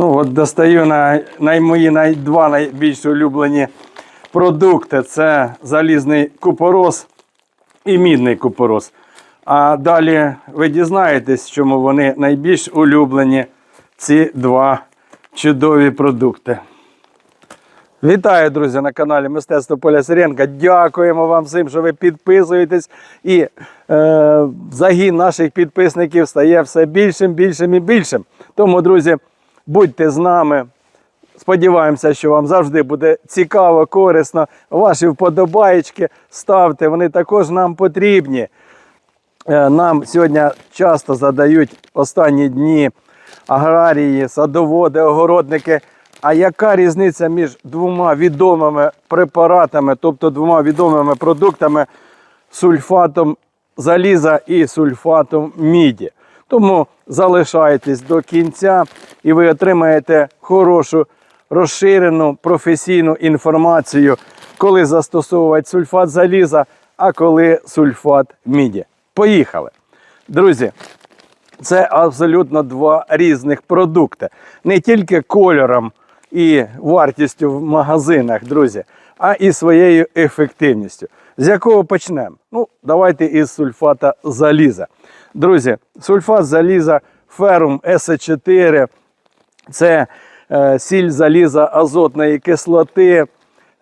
Ну, от достаю на, на мої най, два найбільш улюблені продукти. Це залізний купорос і мідний купорос. А далі ви дізнаєтесь, чому вони найбільш улюблені, ці два чудові продукти. Вітаю, друзі, на каналі Мистецтво Поля Сиренка. Дякуємо вам всім, що ви підписуєтесь. І е, загін наших підписників стає все більшим, більшим і більшим. Тому, друзі, будьте з нами. Сподіваємося, що вам завжди буде цікаво, корисно. Ваші вподобаєчки ставте, вони також нам потрібні. Е, Нам сьогодні часто задають останні дні аграрії, садоводи, огородники. А яка різниця між двома відомими препаратами, тобто двома відомими продуктами сульфатом заліза і сульфатом міді? Тому залишайтесь до кінця і ви отримаєте хорошу розширену професійну інформацію, коли застосовувати сульфат заліза, а коли сульфат міді. Поїхали! Друзі, це абсолютно два різних продукти. Не тільки кольором і вартістю в магазинах, друзі, а і своєю ефективністю. З якого почнемо? Ну, давайте із сульфата заліза. Друзі, сульфат заліза ферум С4 це е, сіль заліза азотної кислоти,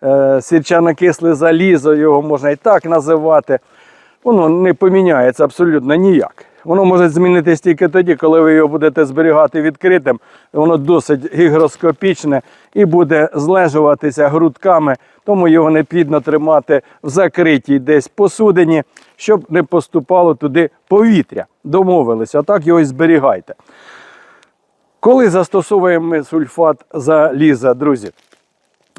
е, сірчано-кисле залізо, його можна і так називати. Воно не поміняється абсолютно ніяк. Воно може змінитись тільки тоді, коли ви його будете зберігати відкритим. Воно досить гігроскопічне і буде злежуватися грудками, тому його необхідно тримати в закритій десь посудині, щоб не поступало туди повітря. Домовилися, а так його і зберігайте. Коли застосовуємо ми сульфат заліза, друзі,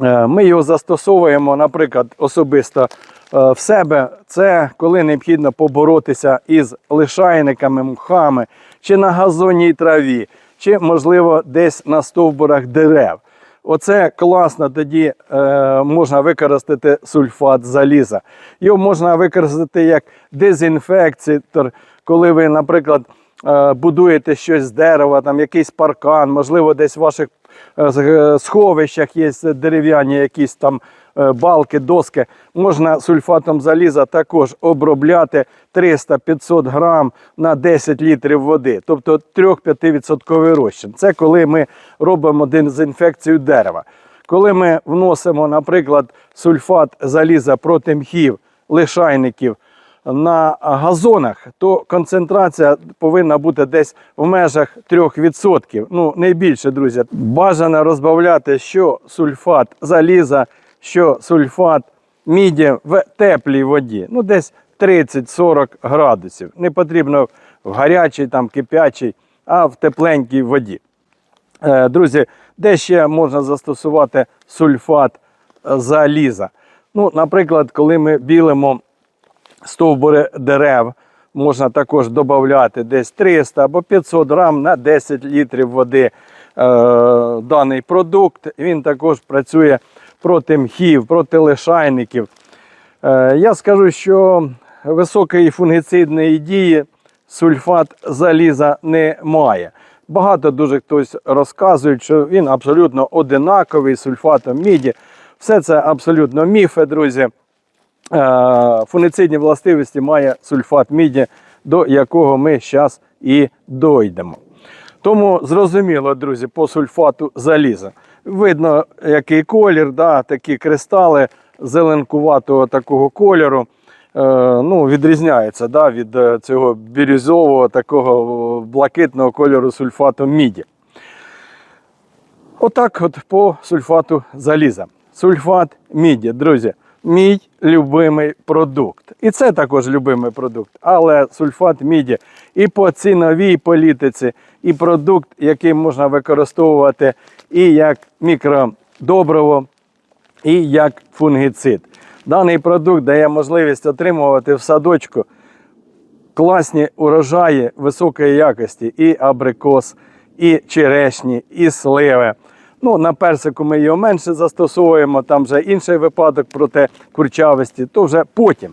Ми його застосовуємо, наприклад, особисто е, в себе. Це коли необхідно поборотися із лишайниками, мхами, чи на газонній траві, чи, можливо, десь на стовбурах дерев. Оце класно, тоді е, можна використати сульфат заліза. Його можна використати як дезінфекцітор, коли ви, наприклад, е, будуєте щось з дерева, там якийсь паркан, можливо, десь в ваших е, е, сховищах є дерев'яні якісь там е, балки, доски. Можна сульфатом заліза також обробляти 300-500 грам на 10 літрів води, тобто 3-5% розчин. Це коли ми робимо дезінфекцію дерева. Коли ми вносимо, наприклад, сульфат заліза проти мхів, лишайників на газонах, то концентрація повинна бути десь в межах 3%. Ну, не більше, друзі. Бажано розбавляти що сульфат заліза, що сульфат міді в теплій воді. Ну, десь 30-40 градусів. Не потрібно в гарячій, там, кипячій, а в тепленькій воді. Е, Друзі, де ще можна застосувати сульфат е, заліза? Ну, наприклад, коли ми білимо стовбури дерев, можна також додати десь 300 або 500 грам на 10 літрів води е, даний продукт. Він також працює проти мхів, проти лишайників. Е, я скажу, що високої фунгіцидної дії сульфат заліза не має. Багато дуже хтось розказує, що він абсолютно одинаковий з сульфатом міді. Все це абсолютно міфи, друзі. Е, Фунгіцидні властивості має сульфат міді, до якого ми зараз і дойдемо. Тому зрозуміло, друзі, по сульфату заліза. Видно, який колір, да, такі кристали зеленкуватого такого кольору. Е, ну, відрізняється да, від е, цього бірюзового, такого блакитного кольору сульфату міді. Отак от по сульфату заліза. Сульфат міді, друзі, мій любимий продукт. І це також любимий продукт. Але сульфат міді і по ціновій політиці, і продукт, який можна використовувати і як мікродобриво, і як фунгіцид. Даний продукт дає можливість отримувати в садочку класні урожаї високої якості, і абрикос, і черешні, і сливи. Ну, на персику ми його менше застосовуємо, там вже інший випадок проти курчавості, то вже потім.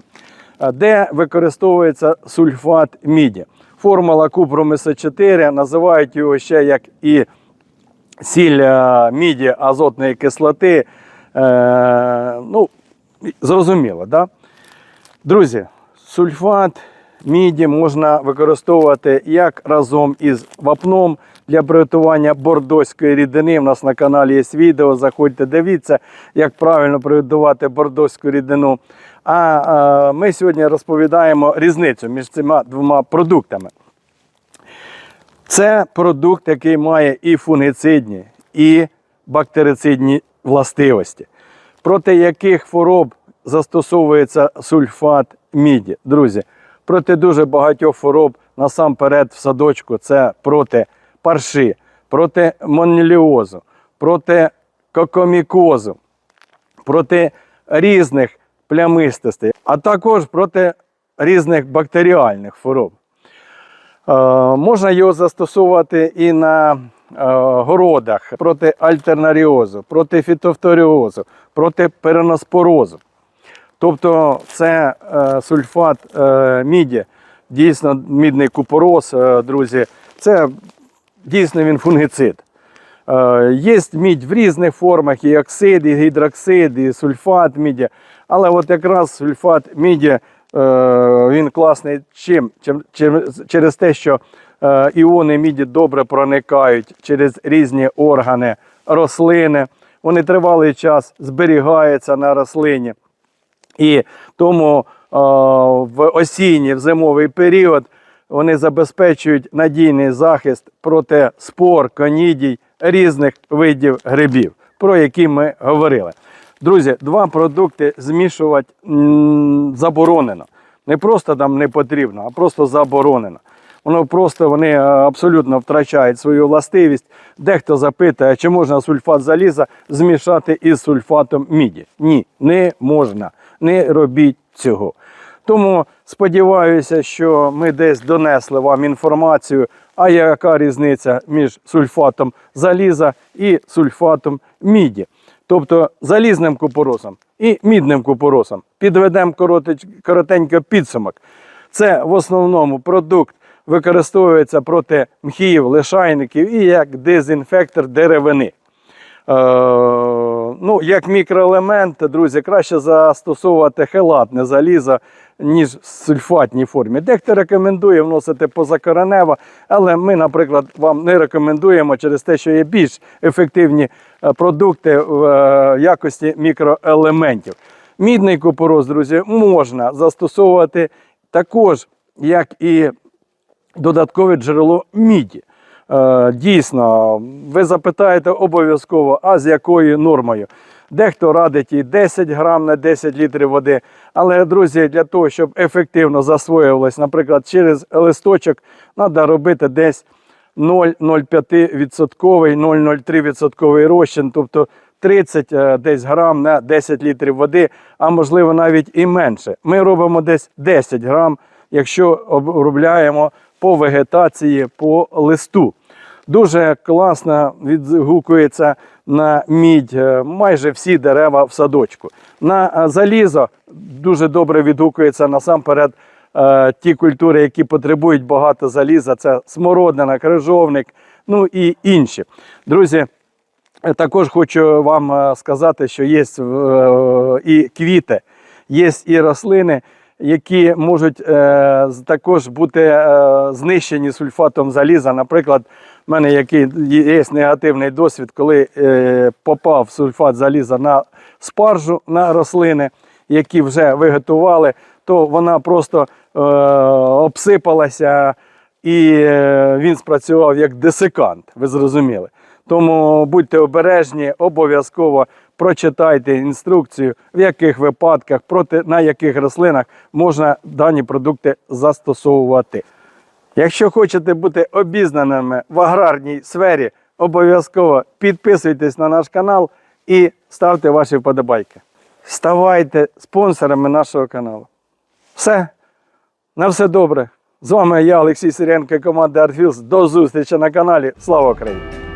Де використовується сульфат міді. Формула купру 4 називають його ще як і сіль е, міді азотної кислоти. Е, ну, зрозуміло, да? Друзі, сульфат міді можна використовувати як разом із вапном для приготування бордоської рідини. У нас на каналі є відео. Заходьте, дивіться, як правильно приготувати бордоську рідину. А е, ми сьогодні розповідаємо різницю між цими двома продуктами. Це продукт, який має і фунгіцидні, і бактерицидні властивості, проти яких хвороб застосовується сульфат міді. Друзі, проти дуже багатьох хвороб насамперед в садочку це проти парши, проти моніліозу, проти кокомікозу, проти різних плямистостей, а також проти різних бактеріальних хвороб. Е, Можна його застосовувати і на е, городах проти альтернаріозу, проти фітофторіозу, проти переноспорозу. Тобто це е, сульфат міді, дійсно мідний купороз, е, друзі, це дійсно він фунгіцид. Е, Є мідь в різних формах, і оксид, і гідроксид, і сульфат міді. Але от якраз сульфат міді е, він класний чим? Через те, що е, іони міді добре проникають через різні органи рослини. Вони тривалий час зберігаються на рослині. І тому в осінній, в зимовий період вони забезпечують надійний захист проти спор, конідій, різних видів грибів, про які ми говорили. Друзі, два продукти змішувати заборонено. Не просто там не потрібно, а просто заборонено. Воно просто вони е, абсолютно втрачають свою властивість. Дехто запитує, чи можна сульфат заліза змішати із сульфатом міді. Ні, не можна. Не робіть цього. Тому сподіваюся, що ми десь донесли вам інформацію, а яка різниця між сульфатом заліза і сульфатом міді. Тобто залізним купоросом і мідним купоросом. Підведемо коротенько підсумок. Це в основному продукт використовується проти мхів, лишайників і як дезінфектор деревини. Ну, як мікроелемент, друзі, краще застосовувати хелатне залізо, ніж в сульфатній формі. Дехто рекомендує вносити позакоренево, але ми, наприклад, вам не рекомендуємо через те, що є більш ефективні е, продукти в е, якості мікроелементів. Мідний купороз, друзі, можна застосовувати також, як і додаткове джерело міді. Е, Дійсно, ви запитаєте обов'язково, а з якою нормою. Дехто радить і 10 грам на 10 літрів води. Але, друзі, для того, щоб ефективно засвоювалось, наприклад, через листочок, треба робити десь 0,05%, 0,03% розчин, тобто 30 е, десь грам на 10 літрів води, а можливо навіть і менше. Ми робимо десь 10 грам, якщо обробляємо по вегетації по листу. Дуже класно відгукується на мідь е, майже всі дерева в садочку. На е, залізо дуже добре відгукується насамперед е, ті культури, які потребують багато заліза. Це смородина, крижовник, ну і інші. Друзі, Також хочу вам сказати, що є і квіти, є і рослини, які можуть е, також бути е, знищені сульфатом заліза. Наприклад, в мене який є негативний досвід, коли е, попав сульфат заліза на спаржу на рослини, які вже виготували, то вона просто обсипалася і він спрацював як десикант. Ви зрозуміли. Тому будьте обережні, обов'язково прочитайте інструкцію, в яких випадках, проти на яких рослинах можна дані продукти застосовувати. Якщо хочете бути обізнаними в аграрній сфері, обов'язково підписуйтесь на наш канал і ставте ваші вподобайки. Ставайте спонсорами нашого каналу. Все, на все добре. З вами я, Олексій Сиренко команда Artfields. До зустрічі на каналі. Слава Україні!